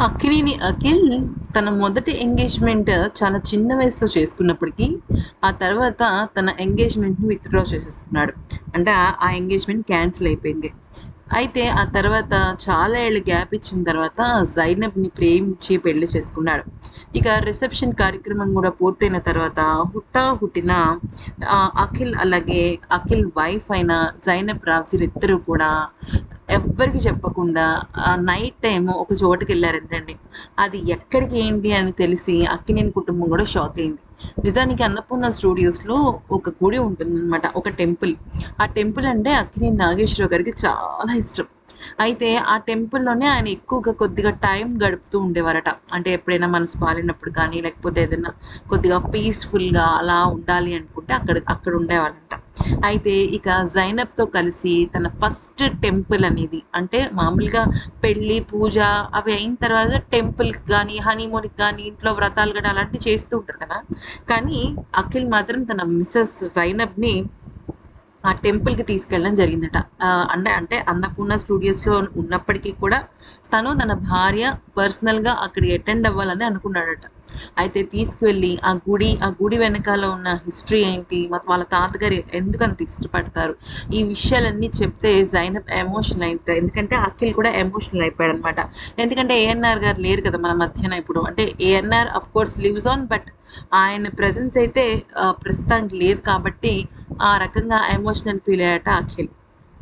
అఖిలిని అఖిల్ తన మొదటి ఎంగేజ్మెంట్ చాలా చిన్న వయసులో చేసుకున్నప్పటికీ ఆ తర్వాత తన ఎంగేజ్మెంట్ని విత్డ్రా చేసేసుకున్నాడు. అంటే ఆ- ఎంగేజ్మెంట్ క్యాన్సిల్ అయిపోయింది. అయితే ఆ తర్వాత చాలా ఏళ్ళు గ్యాప్ ఇచ్చిన తర్వాత జైనబ్ని ప్రేమించి పెళ్ళి చేసుకున్నాడు. ఇక రిసెప్షన్ కార్యక్రమం కూడా పూర్తయిన తర్వాత హుట్టా హుట్టిన అఖిల్ అలాగే అఖిల్ వైఫ్ అయిన జైనబ్ రావ్జీలు ఇద్దరు కూడా ఎవ్వరికి చెప్పకుండా నైట్ టైం ఒక చోటుకి వెళ్ళారంటండి. అది ఎక్కడికి ఏంటి అని తెలిసి అక్కినేని కుటుంబం కూడా షాక్ అయింది. నిజానికి అన్నపూర్ణ స్టూడియోస్లో ఒక గుడి ఉంటుందన్నమాట ఒక టెంపుల్. ఆ టెంపుల్ అంటే అక్కినేని నాగేశ్వరరావు గారికి చాలా ఇష్టం. అయితే ఆ టెంపుల్లోనే ఆయన ఎక్కువగా కొద్దిగా టైం గడుపుతూ ఉండేవారట. అంటే ఎప్పుడైనా మనసు బాలినప్పుడు కానీ లేకపోతే ఏదైనా కొద్దిగా పీస్ఫుల్గా అలా ఉండాలి అనుకుంటే అక్కడ అక్కడ ఉండేవాళ్ళంట అయితే ఇక జైనబ్తో కలిసి తన ఫస్ట్ టెంపుల్ అనేది అంటే మామూలుగా పెళ్ళి పూజ అవి అయిన తర్వాత టెంపుల్కి కానీ హనీమూన్కి కానీ ఇంట్లో వ్రతాలు కానీ అలాంటివి చేస్తూ ఉంటారు కదా. కానీ అఖిల్ మాత్రం తన మిస్సెస్ జైనబ్ని ఆ టెంపుల్కి తీసుకెళ్ళడం జరిగిందట. అంటే అంటే అన్నపూర్ణ స్టూడియోస్లో ఉన్నప్పటికీ కూడా తను తన భార్య పర్సనల్గా అక్కడికి అటెండ్ అవ్వాలని అనుకున్నాడట. అయితే తీసుకువెళ్ళి ఆ గుడి ఆ గుడి వెనకాల ఉన్న హిస్టరీ ఏంటి? వాళ్ళ తాతగారు ఎందుకు అంత ఇష్టపడతారు? ఈ విషయాలన్నీ చెప్తే జైనబ్ ఎమోషనల్ అయితే ఎందుకంటే అఖిల్ కూడా ఎమోషనల్ అయిపోయాడు అనమాట ఎందుకంటే ఏఎన్ఆర్ గారు లేరు కదా మన మధ్యన ఇప్పుడు. అంటే ANR of course lives on but ఆయన ప్రెజెన్స్ అయితే ప్రస్తుతానికి లేదు కాబట్టి ఆ రకంగా ఎమోషనల్ ఫీల్ అయ్యాట అఖిల్.